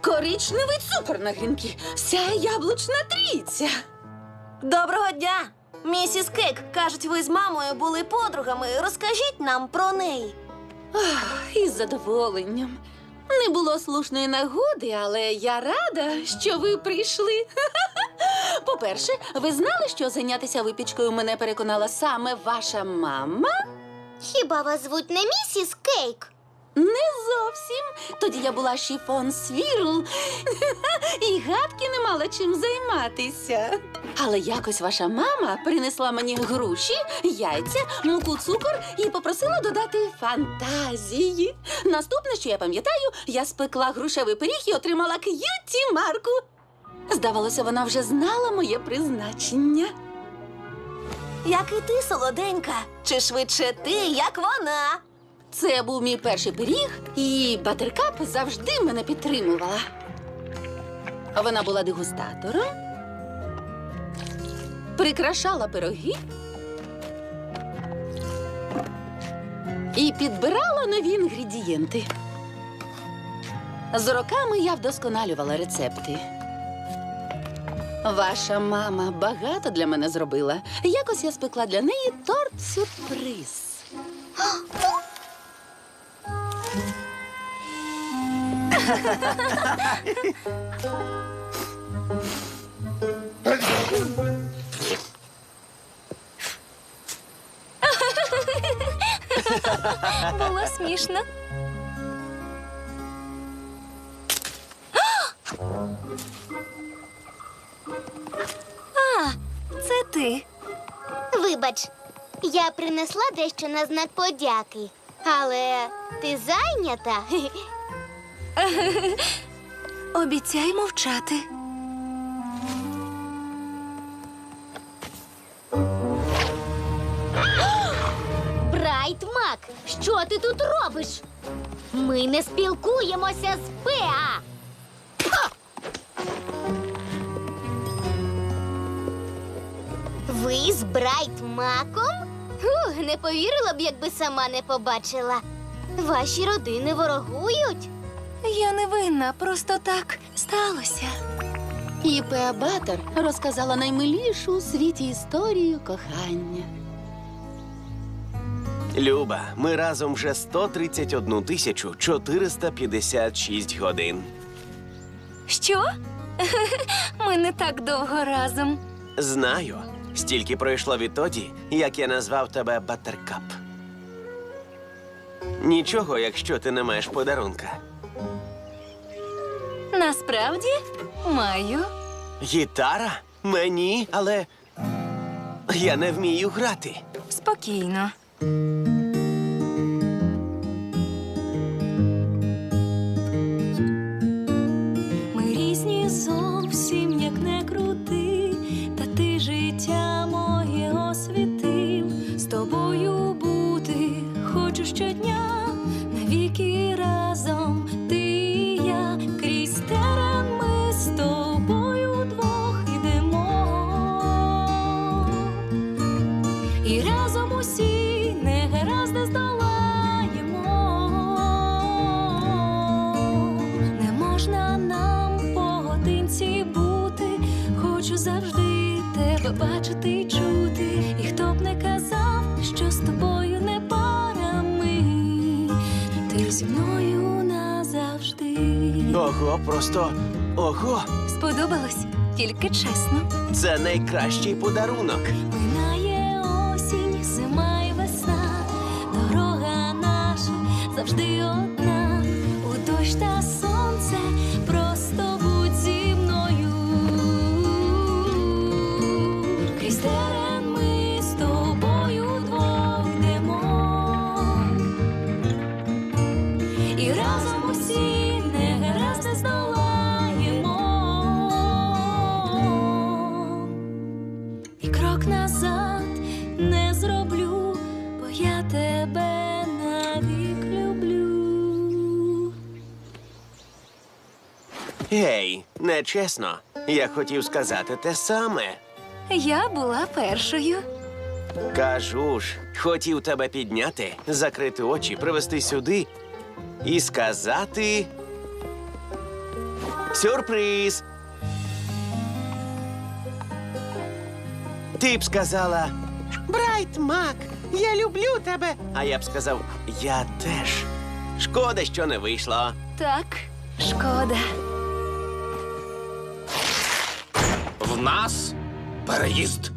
Коричневий цукор на грінки. Вся яблучна трійця. Доброго дня! Місіс Кейк, кажуть, ви з мамою були подругами. Розкажіть нам про неї. Із задоволенням. Не було слушної нагоди, але я рада, що ви прийшли. По-перше, ви знали, що зайнятися випічкою мене переконала саме ваша мама? Хіба вас звуть не місіс Кейк? Не зовсім. Тоді я була шіфон свірл і гадки не мала чим займатися. Але якось ваша мама принесла мені груші, яйця, муку, цукор і попросила додати фантазії. Наступне, що я пам'ятаю, я спекла грушевий пиріг і отримала к'юті марку. Здавалося, вона вже знала моє призначення. Як і ти, солоденька, чи швидше ти, як вона? Це був мій перший пиріг, і Батеркап завжди мене підтримувала. Вона була дегустатором, прикрашала пироги і підбирала нові інгредієнти. З роками я вдосконалювала рецепти. Ваша мама багато для мене зробила. Якось я спекла для неї торт-сюрприз. Було смішно. А, це ти. Вибач, я принесла дещо на знак подяки. Але ти зайнята? Обіцяй мовчати. Брайт Мак, що ти тут робиш? Ми не спілкуємося з Беа. Ви з Брайт Маком? Ух, не повірила б, якби сама не побачила. Ваші родини ворогують? Я не винна, просто так сталося. І Пеа Баттер розказала наймилішу у світі історію кохання. Люба, ми разом вже 131 тисячу 456 годин. Що? Ми не так довго разом. Знаю, стільки пройшло відтоді, як я назвав тебе Баттеркап. Нічого, якщо ти не маєш подарунка. Насправді маю. Гітара? Мені, але я не вмію грати. Спокійно. Ми різні зовсім як не крути, тебе бачити й чути. І хто б не казав, що з тобою не пара ми, ти зі мною назавжди. Ого, просто ого! Сподобалось, тільки чесно. Це найкращий подарунок. Минає осінь, зима і весна, дорога наша завжди одна, у дощ та сонце, Гей, нечесно. Я хотів сказати те саме. Я була першою. Кажу ж, хотів тебе підняти, закрити очі, привести сюди і сказати. Сюрприз. Ти б сказала. Брайт Мак, я люблю тебе. А я б сказав, я теж. Шкода, що не вийшло. Так, шкода. Нас переїзд.